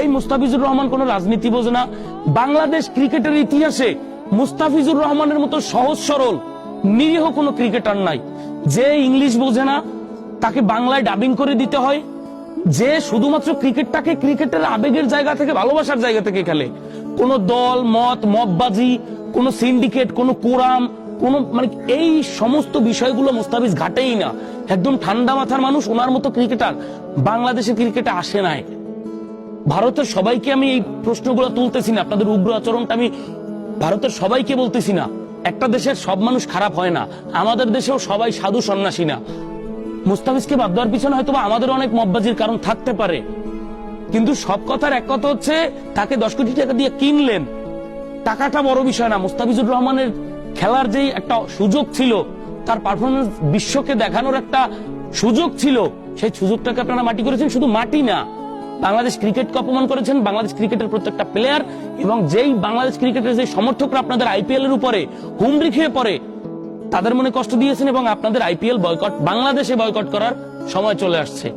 এই মুস্তাফিজুর রহমান কোন রাজনীতি বোঝে না। বাংলাদেশ ক্রিকেটের ইতিহাসে মুস্তাফিজুর রহমানের মতো সহজ সরল, নিরীহ কোনো ক্রিকেটার নাই। যে ইংলিশ বোঝে না, তাকে বাংলায় ডাবিং করে দিতে হয়। যে শুধুমাত্র ক্রিকেটটাকে ক্রিকেটের আবেগের জায়গা থেকে, ভালোবাসার জায়গা থেকে খেলে। কোন দল, মত, মতবাজি, কোন সিন্ডিকেট কোন কোরাম, কোন মানে এই সমস্ত বিষয়গুলো মুস্তাফিজ ঘাটেই না। একদম ঠান্ডা মাথার মানুষ, ওনার মতো ক্রিকেটার বাংলাদেশের ক্রিকেটে আসে নাই। ভারতের সবাইকে আমি এই প্রশ্নগুলো তুলতেছি না, আপনাদের উগ্র আচরণটা আমি ভারতের সবাইকে বলতেছি না। একটা দেশের সব মানুষ খারাপ হয় না, আমাদের দেশেও সবাই সাধু সন্ন্যাসী না। মুস্তাফিজকে বাদ দেওয়ার পিছনে হয়তো আমাদের অনেক মব্বাজির কারণ থাকতে পারে। কিন্তু সব কথার এক কথা হচ্ছে, তাকে দশ কোটি টাকা দিয়ে কিনলেন। টাকাটা বড় বিষয় না, মুস্তাফিজুর রহমানের খেলার যেই একটা সুযোগ ছিল, তার পারফরমেন্স বিশ্বকে দেখানোর একটা সুযোগ ছিল, সেই সুযোগটাকে আপনারা মাটি করেছেন, শুধু মাটি না। বাংলাদেশ ক্রিকেটকে অপমান করেছেন, বাংলাদেশ ক্রিকেটের প্রত্যেকটা প্লেয়ার এবং যেই বাংলাদেশ ক্রিকেটের যে সমর্থকরা আপনাদের আইপিএল এর উপরে হুমড়ি খেয়ে পড়ে, তাদের মনে কষ্ট দিয়েছেন এবং আপনাদের আইপিএল বয়কট বাংলাদেশে বয়কট করার সময় চলে আসছে।